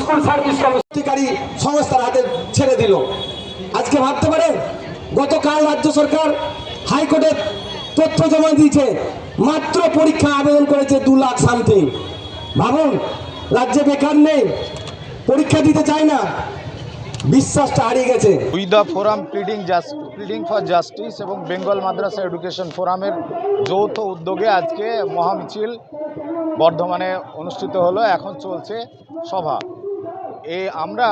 School service commission সংস্থার হাতে ছেড়ে দিল। আজকে ভাবতে পারেন, গতকাল রাজ্য সরকার হাইকোর্টে তথ্য জমা দিয়েছে, মাত্র পরীক্ষা আবেদন করেছে দু লাখ সামথিং ভাবুন, রাজ্যে বেকার নেই, পরীক্ষা দিতে চায় না বিশ্বাসটা হারিয়ে গেছে। We the forum pleading just pleading for justice এবং বেঙ্গল মাদ্রাসা এডুকেশন ফোরামের যৌথ উদ্যোগে আজকে মহামিছিল বর্ধমানে অনুষ্ঠিত হলো, এখন চলছে সভা। এ আমরা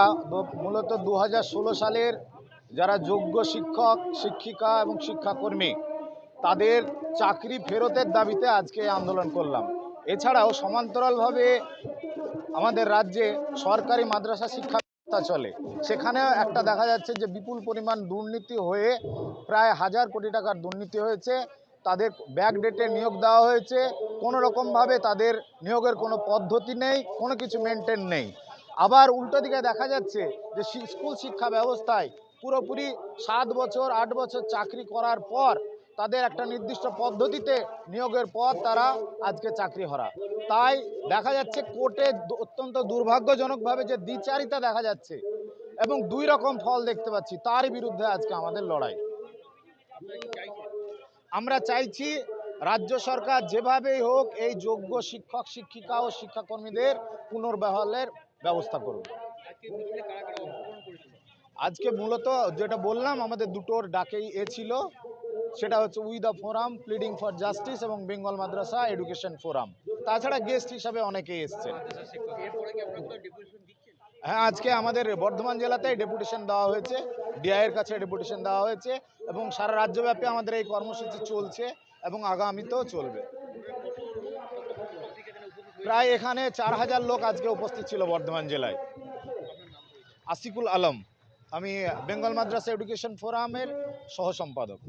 মূলত দু হাজার ষোলো সালের যারা যোগ্য শিক্ষক, শিক্ষিকা এবং শিক্ষাকর্মী, তাদের চাকরি ফেরতের দাবিতে আজকে আন্দোলন করলাম। এছাড়াও সমান্তরালভাবে আমাদের রাজ্যে সরকারি মাদ্রাসা শিক্ষা ব্যবস্থা চলে। সেখানে একটা দেখা যাচ্ছে যে বিপুল পরিমাণ দুর্নীতি হয়ে প্রায় হাজার কোটি টাকার দুর্নীতি হয়েছে। তাদের ব্যাক ডেটে নিয়োগ দেওয়া হয়েছে। কোনো রকমভাবে তাদের নিয়োগের কোনো পদ্ধতি নেই, কোনো কিছু মেনটেন নেই। আবার উল্টো দিকে দেখা যাচ্ছে যে স্কুল শিক্ষা ব্যবস্থায় পুরোপুরি সাত বছর, আট বছর চাকরি করার পর তাদের একটা নির্দিষ্ট পদ্ধতিতে নিয়োগের পর তারা আজকে চাকরি হারা। তাই দেখা যাচ্ছে কোর্টে অত্যন্ত দুর্ভাগ্যজনকভাবে যে দ্বিচারিতা দেখা যাচ্ছে এবং দুই রকম ফল দেখতে পাচ্ছি, তার বিরুদ্ধে আজকে আমাদের লড়াই। আমরা চাইছি রাজ্য সরকার যেভাবেই হোক এই যোগ্য শিক্ষক, শিক্ষিকা ও শিক্ষাকর্মীদের পুনর্বহালের ব্যবস্থা করুন আজকে মূলত যেটা বললাম, আমাদের দুটোর ডাকেই এ ছিল। সেটা হচ্ছে we the forum, pleading for justice এবং বেঙ্গল মাদ্রাসা এডুকেশন ফোরাম। তাছাড়া গেস্ট হিসাবে অনেকেই এসছেন। হ্যাঁ আজকে আমাদের বর্ধমান জেলাতে ডেপুটেশন দেওয়া হয়েছে, ডিআইয়ের কাছে ডেপুটেশন দেওয়া হয়েছে এবং সারা রাজ্যব্যাপী আমাদের এই কর্মসূচি চলছে এবং আগামীতেও চলবে। প্রায় এখানে চার হাজার লোক আজকে উপস্থিত ছিল বর্ধমান জেলায়। আসিকুল আলম, আমি বেঙ্গল মাদ্রাসা এডুকেশন ফোরামের সহ সম্পাদক